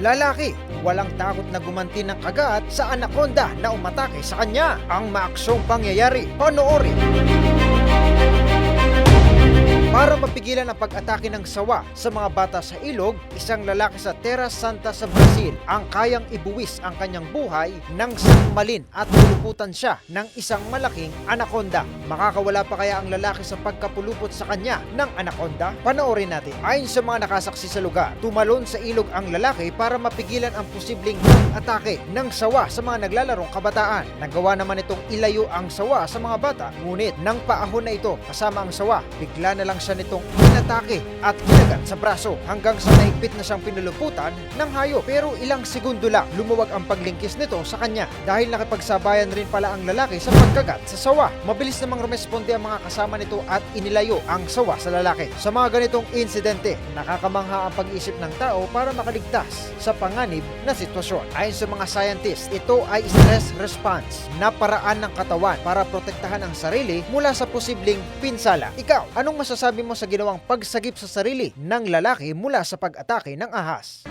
lalaki, walang takot na gumanti ng kagat sa anaconda na umatake sa kanya. Ang maaksyong pangyayari, panoorin. Para mapigilan ang pag-atake ng sawa sa mga bata sa ilog, isang lalaki sa Terra Santa sa Brazil ang kayang ibuwis ang kanyang buhay ng sakmalin at luluputan siya ng isang malaking anaconda. Makakawala pa kaya ang lalaki sa pagkapulupot sa kanya ng anaconda? Panoorin natin. Ayon sa mga nakasaksi sa lugar, tumalon sa ilog ang lalaki para mapigilan ang posibleng atake ng sawa sa mga naglalarong kabataan. Nagawa naman itong ilayo ang sawa sa mga bata, ngunit nang paahon na ito kasama ang sawa, bigla na lang siya nitong inatake at kinagat sa braso hanggang sa naipit na siyang pinuluputan ng hayo. Pero ilang segundo lang lumuwag ang paglingkis nito sa kanya dahil nakipagsabayan rin pala ang lalaki sa pagkagat sa sawa. Mabilis namang rumesponde ang mga kasama nito at inilayo ang sawa sa lalaki. Sa mga ganitong insidente, nakakamangha ang pag-isip ng tao para makaligtas sa panganib na sitwasyon. Ayon sa mga scientists, ito ay stress response na paraan ng katawan para protektahan ang sarili mula sa posibleng pinsala. Ikaw, anong masasabi mo sa ginawang pagsagip sa sarili ng lalaki mula sa pag-atake ng ahas?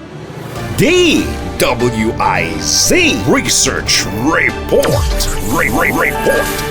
DWIZ Research Report. Re- Re- Report.